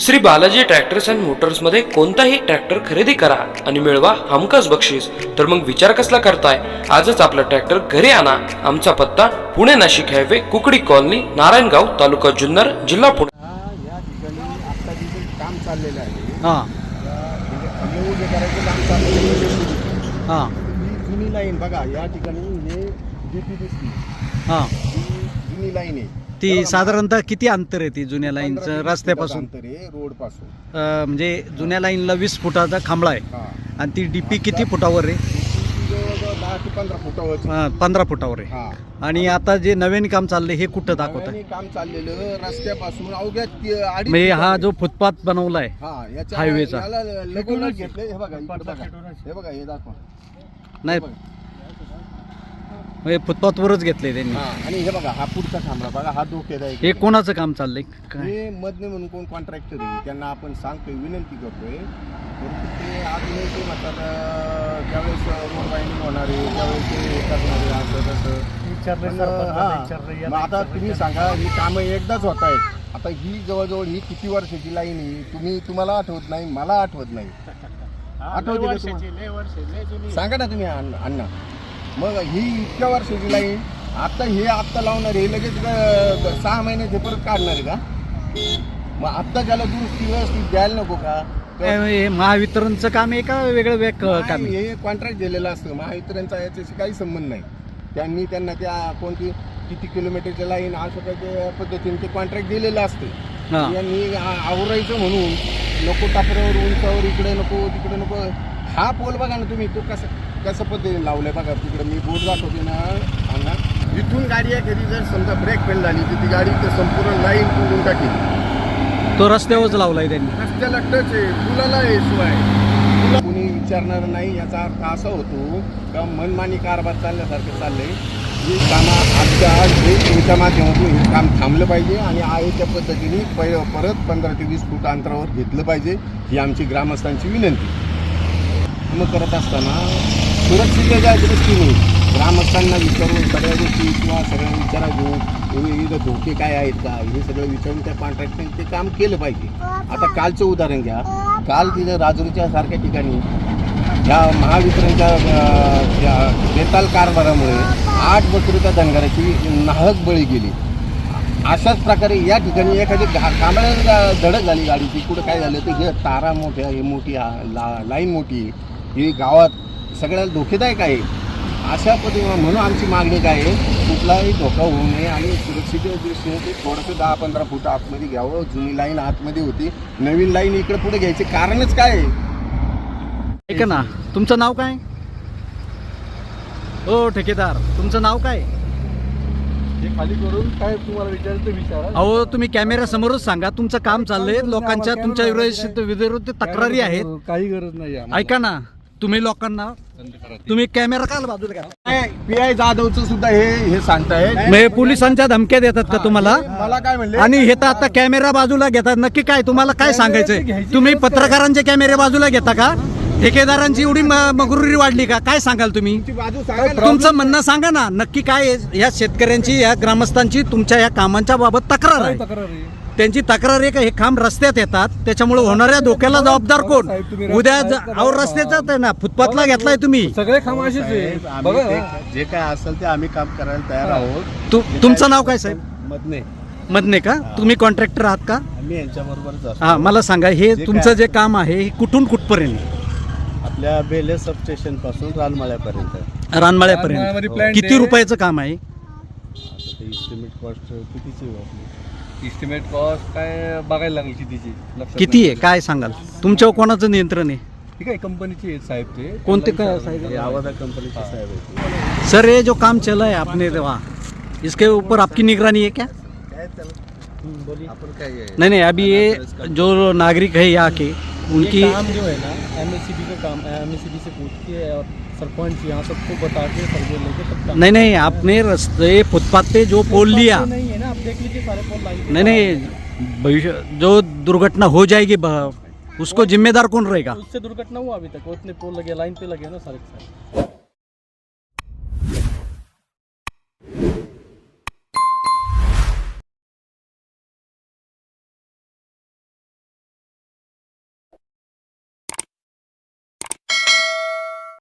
Shri Balaji tractors and मोटर्समध्ये कोणताही tractor खरेदी करा आणि मिळवा हमखास बक्षीस. तर मग विचार कसला करताय? आजच आपला ट्रॅक्टर घरी आणा. आमचा पत्ता पुणे नाशिक हायवे कुकडी कॉलनी नारायणगाव तालुका जुन्नर जिल्हा पुणे. हा या ठिकाणी आता जे काम चाललेलं आहे हां. म्हणजे उभे करायचं काम चाललेलं आहे हां. ही जुनी लाईन बघा या ठिकाणी हे डीपी दिसली हां. ही जुनी लाईन आहे. ती साधारणतः किती अंतर आहे ती जुन्या लाईनचं रस्त्यापासून? रोडपासून अं, म्हणजे जुन्या लाईनला वीस फुटाचा खांबळा आहे. हा. आणि ती डीपी किती फुटावर आहे? ती जवळजवळ दहा ते पंधरा फुटावरची. अं, पंधरा फुटावर आहे. हा. आणि आता जे नवीन काम चाललंय हे कुठं दाखवत आहे? नव्याने काम चाललेलं रस्त्यापासून अवघ्या ती- अडीच म्हणजे हा. जो फुटपाथ बनवलाय हा याच्या हायवेचा. याला लगूनच घेतलंय. हे बघा इकडं बघा. हे बघा हे दाखवा. नाही बघा. म्हणजे फुटपाथवरच घेतलंय त्यांनी. हा आणि हे बघा हा पुढचा थांबला बघा हा धोकेदायक हे आहे. कोणाचं काम चाललंय? काय? हे मधने म्हणून कोण कॉन्ट्रॅक्टर आहे? त्यांना आपण सांगतोय विनंती करतोय. परंतु ते अजूनही ते म्हणतात अं, ज्यावेळेस रोड होणार आहे त्यावेळेस ते हे करणार आहे असं तसं. पण, हा. मग आता तुम्ही सांगा ही कामं एकदाच होत आहेत. आता ही जवळजवळ ही किती वर्षाची लाईन आहे? तुम्ही तुम्हाला आठवत नाही मला आठवत नाही. आठवते का तुम्हाला? सांगा ना तुम्ही अण्णा. मग ही इतक्या वर्षाची लाईन आता हे आत्ता लावणार हे लगेच सहा महिने ते परत काढणार आहे का? मग आत्ता त्याला दुरुस्ती व्यवस्थित द्यायला नको का? हे महावितरणचं काम आहे का वेगळं वेग काम नाही, आहे? हे कॉन्ट्रॅक्ट दिलेलं असतं. महावितरणचा याच्याशी काही संबंध नाही. त्यांनी त्यांना त्या कोणती किती किलोमीटरच्या लाईन अशा काही पद्धतीने ते कॉन्ट्रॅक्ट दिलेलं असतं. हां. यांनी आ- आवरायचं म्हणून नको टापऱ्यावर उंचावर इकडे नको तिकडे नको हा पोल बघा ना तुम्ही तो कसा कशा पद्धतीने लावलाय बघा. तिकडे मी बोर्ड दाखवते ना अण्णा. इथून गाडी एखादी जर समजा ब्रेक फेल झाली तर ती गाडी तर संपूर्ण लाईन तोडून टाकेल तो रस्त्यावरच लावलाय त्यांनी. रस्त्याला टच आहे पुलाला आहे. शिवाय पुला कुणी विचारणार नाही याचा अर्थ असा होतो का मनमानी कारभार चालल्यासारखं चाललंय. ही कामं आजच्या आज तुमच्या माध्यमातून हे काम थांबलं पाहिजे आणि आहे त्या पद्धतीने पै परत पंधरा ते वीस फूट अंतरावर घेतलं पाहिजे ही आमची ग्रामस्थांची विनंती. मग करत असताना सुरक्षितेच्या दृष्टीने ग्रामस्थांना विचारून सगळ्या गोष्टी किंवा सगळ्या विचारा घेऊन विविध धोके काय आहेत का? हे सगळं विचारून त्या कॉन्ट्रॅक्टने ते काम केलं पाहिजे. आता कालचं उदाहरण घ्या. काल तिथं राजुरीच्या सारख्या ठिकाणी या महावितरणच्या बेताल कारभारामुळे आठ बकरीच्या धनगराची नाहक बळी गेली. अशाच प्रकारे या ठिकाणी एखादी कांबळ्या धडक झाली गाडीची. कुठं काय झालं तर हे तारा मोठ्या हे मोठी ला लाईन मोठी. आहे. ही गावात सगळ्याला धोकेदायक आहे. अशा पद्धतीने म्हणून आमची मागणी काय आहे कुठलाही धोका होऊ नये आणि सुरक्षित दृष्टीने ते थोडंसं दहा पंधरा फूट आतमध्ये घ्यावं जुनी लाईन आतमध्ये होती. नवीन लाईन इकडे पुढे घ्यायचे कारणच काय आहे? ऐका ना तुमचं नाव काय? हो ठेकेदार. तुमचं नाव काय? हे खाली करून काय तुम्हाला विचारायचं विचारा. अहो तुम्ही कॅमेरा समोरच सांगा. तुमचं काम चाललंय. लोकांच्या तुमच्या विरोधात विरोधी तक्रारी आहेत. काही गरज नाही. ऐका ना तुम्ही लोकांना तुम्ही कॅमेरा काल बाजूला पी आय जाधवचं सुद्धा हे हे सांगताय म्हणजे पोलिसांच्या धमक्या देतात का तुम्हाला? मला काय म्हणले? आणि हे तर आता कॅमेरा बाजूला घेतात. नक्की काय? तुम्हाला काय सांगायचंय? तुम्ही पत्रकारांचे कॅमेरे बाजूला घेता का? ठेकेदारांची एवढी मगरुरी वाढली का? काय सांगाल तुम्ही? तुमची म्हणणं सांगा ना. नक्की काय आहे? या शेतकऱ्यांची या ग्रामस्थांची तुमच्या या कामांच्या बाबत तक्रार काय आहे तक्रार आहे? त्यांची तक्रार आहे का? हे काम रस्त्यात येतात. त्याच्यामुळे होणाऱ्या धोक्याला जबाबदार कोण? उद्या रस्ता ज- आहेत का? अहो रस्त्याचाच आहे ना फुटपाथला घेतलाय तुम्ही. सगळे काम असेच जे काय असेल ते आम्ही काम करायला तयार आहोत. तु- तुमचं नाव काय साहेब? मधने. मधने का? तुम्ही कॉन्ट्रॅक्टर आहात का? आम्ही यांच्याबरोबरच असतो. हा मला सांगा हे तुमचं जे काम आहे हे कुठून कुठपर्यंत? आहे? आपल्या बेले सबस्टेशनपासून रानमाळ्यापर्यंत. रानमाळ्यापर्यंत. किती. रुपयाचं काम आहे? इस्टिमेट कॉस्ट कितीची आहे आपली? इस्टिमेट कॉस्ट काय बघायला लागेल कितीची? लक्षात किती नाही. आहे? काय सांगाल? तुमच्यावर कोणाचं नियंत्रण आहे? ठीक आहे कंपनीचे आहेत साहेब ते. कोणते. साहेब? हे आवाजा कंपनीचे साहेब आहेत सर ये जो काम चला है आपने वहाँ इसके ऊपर आपकी निगरानी है क्या? आपण काय आहे? नहीं नहीं अभी ये जो नागरिक है यहाँ के उनकी ये काम जो है ना एम का काम एम से पूछ के और सरपंच यहाँ सबको बता के सर्वे लेके काम नहीं नहीं आपने रस्ते फुटपाथ पे जो पोल लिया नहीं नहीं नहीं भविष्य जो दुर्घटना हो जाएगी उसको जिम्मेदार कौन रहेगा? उससे दुर्घटना हुआ अभी तक उतने पोल लगे लाइन पे लगे ना सारे सारे।